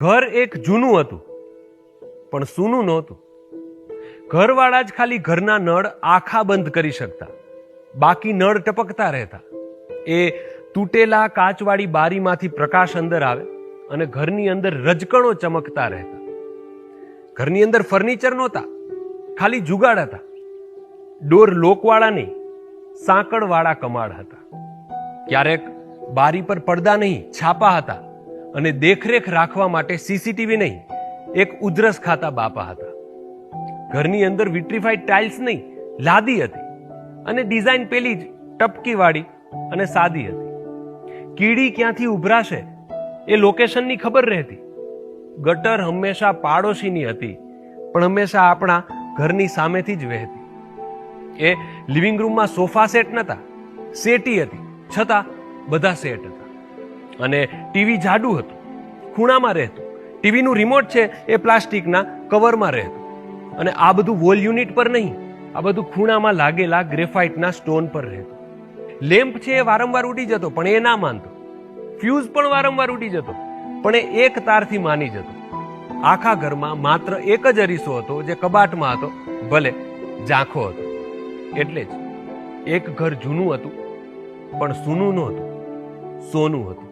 ઘર એક જૂનું હતું, પણ સૂનું નહોતું. ઘરવાળા જ ખાલી ઘરના નળ આખા બંધ કરી શકતા. બાકી નળ ટપકતા રહેતા. એ તૂટેલા કાચવાળી બારીમાંથી પ્રકાશ અંદર આવે અને ઘરની અંદર રજકણો ચમકતા રહેતા. ઘરની અંદર ફર્નિચર નહોતા, ખાલી જુગાડ હતા. ડોર લોકવાળા નહીં સાંકળવાળા કમાડ હતા. ક્યારેક બારી પર પડદા નહીં, છાપા હતા. અને દેખરેખ રાખવા માટે સીસીટીવી નહીં, એક ઉધરસ ખાતા બાપા હતા. ઘરની અંદર વિટ્રીફાઈડ ટાઇલ્સ નહીં, લાદી હતી અને ડિઝાઇન પેલી જ ટપકીવાળી અને સાદી હતી. કીડી ક્યાંથી ઉભરાશે એ લોકેશનની ખબર રહેતી. ગટર હંમેશા પાડોશીની હતી, પણ હંમેશા આપણા ઘરની સામેથી જ વહેતી. એ લિવિંગ રૂમમાં સોફા સેટ નહોતા સેટી હતી, છતાં બધા સેટ હતા. અને ટીવી જાડું હતું. ખૂણામાં રહેતું. ટીવીનું રિમોટ છે એ પ્લાસ્ટિકના કવરમાં રહેતું. અને આ બધું વોલ યુનિટ પર નહીં, આ બધું ખૂણામાં લાગેલા ગ્રેફાઇટના સ્ટોન પર રહેતું. લેમ્પ છે એ વારંવાર ઉડી જતો, પણ એ ના માનતો. ફ્યુઝ પણ વારંવાર ઉડી જતો, પણ એ એક તારથી માની જતો. આખા ઘરમાં માત્ર એક જ અરીસો હતો જે કબાટમાં હતો, ભલે ઝાંખો હતો. એટલે જ. એક ઘર જૂનું હતું, પણ સૂનું નહોતું, સોનું હતું.